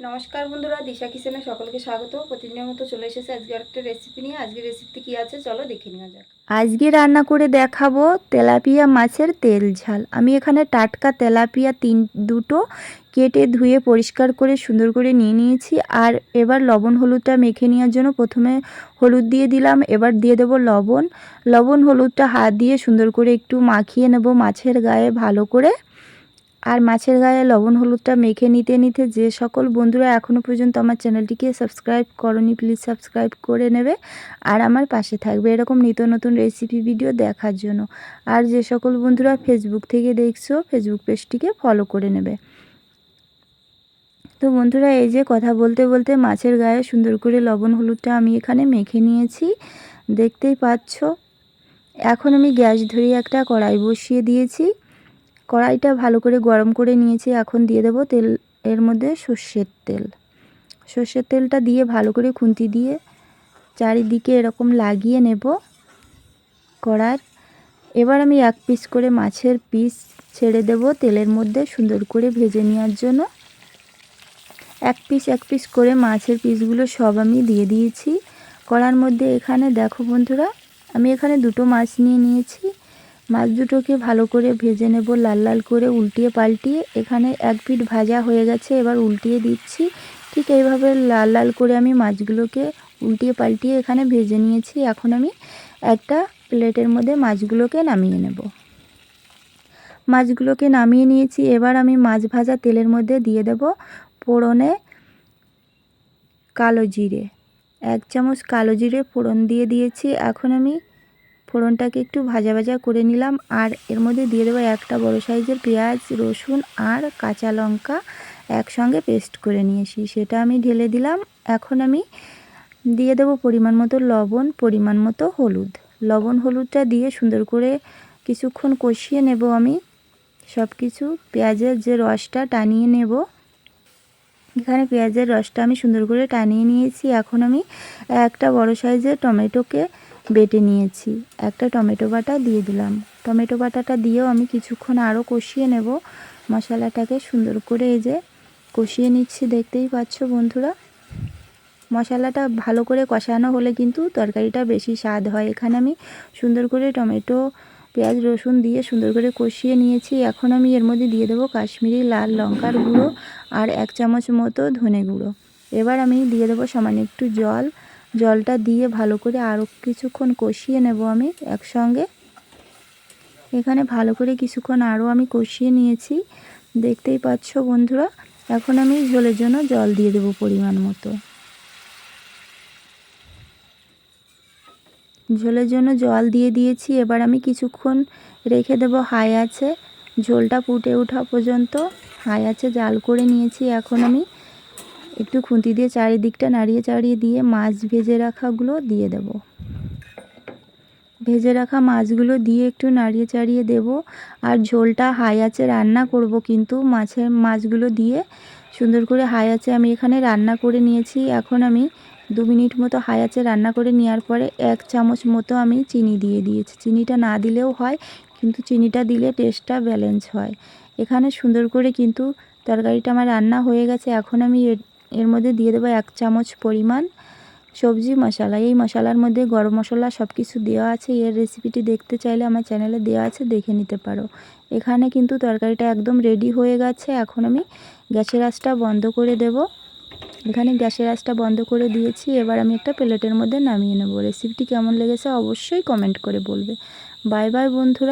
নমস্কার বন্ধুরা, দিশা কিচেনে সকলকে স্বাগত। প্রতিদিনের মতো চলে এসেছে আজকে একটা রেসিপি নিয়ে। আজকের রেসিপিতে কি আছে? চলো দেখে নেওয়া যাক। আজকে রান্না করে দেখাবো তেলাপিয়া মাছের তেল ঝাল। আমি এখানে টাটকা তেলাপিয়া তিন, দুটো কেটে ধুয়ে পরিষ্কার করে সুন্দর করে নিয়ে নিয়েছি। আর এবার লবণ হলুদটা মেখে নেওয়ার জন্য প্রথমে হলুদ দিয়ে দিলাম। এবার দিয়ে দেবো লবণ। লবণ হলুদটা হাত দিয়ে সুন্দর করে একটু মাখিয়ে নেব মাছের গায়ে ভালো করে। আর মাছের গায়ে লবণ হলুদটা মেখে নিতে নিতে যে সকল বন্ধুরা এখনও পর্যন্ত আমার চ্যানেলটিকে সাবস্ক্রাইব করনি প্লিজ সাবস্ক্রাইব করে নেবে। আর আমার পাশে থাকবে এরকম নিত্য নতুন রেসিপি ভিডিও দেখার জন্য। আর যে সকল বন্ধুরা ফেসবুক থেকে দেখছ ফেসবুক পেজটিকে ফলো করে নেবে। তো বন্ধুরা, এই যে কথা বলতে বলতে মাছের গায়ে সুন্দর করে লবণ হলুদটা আমি এখানে মেখে নিয়েছি। দেখতেই পাচ্ছ, এখন আমি গ্যাস ধরিয়ে একটা কড়াই বসিয়ে দিয়েছি। কড়াইটা ভালো করে গরম করে নিয়েছি, এখন দিয়ে দেবো তেল, এর মধ্যে সর্ষের তেল। সর্ষের তেলটা দিয়ে ভালো করে খুন্তি দিয়ে চারিদিকে এরকম লাগিয়ে নেব কড়ার। এবার আমি এক পিস করে মাছের পিস ছেড়ে দেব তেলের মধ্যে সুন্দর করে ভেজে নেওয়ার জন্য। এক পিস এক পিস করে মাছের পিসগুলো সব আমি দিয়ে দিয়েছি। কড়ার মধ্যে এখানে দেখো বন্ধুরা, আমি এখানে দুটো মাছ নিয়ে নিয়েছি। মাছ দুটোকে ভালো করে ভেজে নেব, লাল লাল করে উল্টিয়ে পাল্টিয়ে। এখানে এক পিঠ ভাজা হয়ে গেছে, এবার উল্টিয়ে দিচ্ছি। ঠিক এইভাবে লাল লাল করে আমি মাছগুলোকে উল্টিয়ে পাল্টিয়ে এখানে ভেজে নিয়েছি। এখন আমি একটা প্লেটের মধ্যে মাছগুলোকে নামিয়ে নেব। মাছগুলোকে নামিয়ে নিয়েছি, এবার আমি মাছ ভাজা তেলের মধ্যে দিয়ে দেব ফোড়নে কালো জিরে। এক চামচ কালো জিরে ফোড়ন দিয়ে দিয়েছি। এখন আমি ফোড়নটাকে একটু ভাজা ভাজা করে নিলাম আর এর মধ্যে দিয়ে দেবো একটা বড় সাইজের পেঁয়াজ, রসুন আর কাঁচা লঙ্কা একসঙ্গে পেস্ট করে নিয়েছি। সেটা আমি ঢেলে দিলাম। এখন আমি দিয়ে দেবো পরিমাণ মতো লবণ, পরিমাণ মতো হলুদ। লবণ, হলুদটা দিয়ে সুন্দর করে কিছুক্ষণ কষিয়ে নেব আমি। সব কিছু পেঁয়াজের যে রসটা টানিয়ে নেব। এখানে পেঁয়াজের রসটা আমি সুন্দর করে টানিয়ে নিয়েছি। এখন আমি একটা বড় সাইজের টমেটোকে বেটে নিয়েছি। একটা টমেটো বাটা দিয়ে দিলাম। টমেটো বাটাটা দিয়েও আমি কিছুক্ষণ আরও কষিয়ে নেব। মশলাটাকে সুন্দর করে এই যে কষিয়ে নিচ্ছি, দেখতেই পাচ্ছ বন্ধুরা। মশলাটা ভালো করে কষানো হলে কিন্তু তরকারিটা বেশি স্বাদ হয়। এখানে আমি সুন্দর করে টমেটো, পেঁয়াজ, রসুন দিয়ে সুন্দর করে কষিয়ে নিয়েছি। এখন আমি এর মধ্যে দিয়ে দেবো কাশ্মীরি লাল লঙ্কার গুঁড়ো আর এক চামচ মতো ধনে গুঁড়ো। এবার আমি দিয়ে দেবো সামান্য একটু জল। জলটা দিয়ে ভালো করে আরও কিছুক্ষণ কষিয়ে নেব আমি একসঙ্গে। এখানে ভালো করে কিছুক্ষণ আরও আমি কষিয়ে নিয়েছি। দেখতেই পাচ্ছ বন্ধুরা, এখন আমি ঝোলের জন্য জল দিয়ে দেবো পরিমাণ মতো। ঝোলের জন্য জল দিয়ে দিয়েছি, এবার আমি কিছুক্ষণ রেখে দেবো হাই আছে। ঝোলটা ফুটে ওঠা পর্যন্ত হাই আছে, জাল করে নিয়েছি। এখন আমি একটু খুন্তি দিয়ে চারিদিকটা নাড়িয়ে চাড়িয়ে দিয়ে মাছ ভেজে রাখাগুলো দিয়ে দেব। ভেজে রাখা মাছগুলো দিয়ে একটু নাড়িয়ে চাড়িয়ে দেব। আর ঝোলটা হাই আছে রান্না করব কিন্তু মাছের মাছগুলো দিয়ে সুন্দর করে হাই আছে আমি এখানে রান্না করে নিয়েছি। এখন আমি দু মিনিট মতো হাই আছে রান্না করে নেওয়ার পরে এক চামচ মতো আমি চিনি দিয়ে দিয়েছি। চিনিটা না দিলেও হয় কিন্তু চিনিটা দিলে টেস্টটা ব্যালেন্স হয়। এখানে সুন্দর করে কিন্তু তরকারিটা আমার রান্না হয়ে গেছে। এখন আমি এর মধ্যে দিয়ে দেবো এক চামচ পরিমাণ সবজি মশলা। এই মশলার মধ্যে গরম মশলা সব কিছু দেওয়া আছে। এর রেসিপিটি দেখতে চাইলে আমার চ্যানেলে দেওয়া আছে, দেখে নিতে পারো। এখানে কিন্তু তরকারিটা একদম রেডি হয়ে গেছে। এখন আমি গ্যাসের আঁচটা বন্ধ করে দেব। এখানে গ্যাসের আঁচটা বন্ধ করে দিয়েছি। এবার আমি একটা প্লেটের মধ্যে নামিয়ে নেব। রেসিপিটি কেমন লেগেছে অবশ্যই কমেন্ট করে বলবে। বাই বাই বন্ধুরা।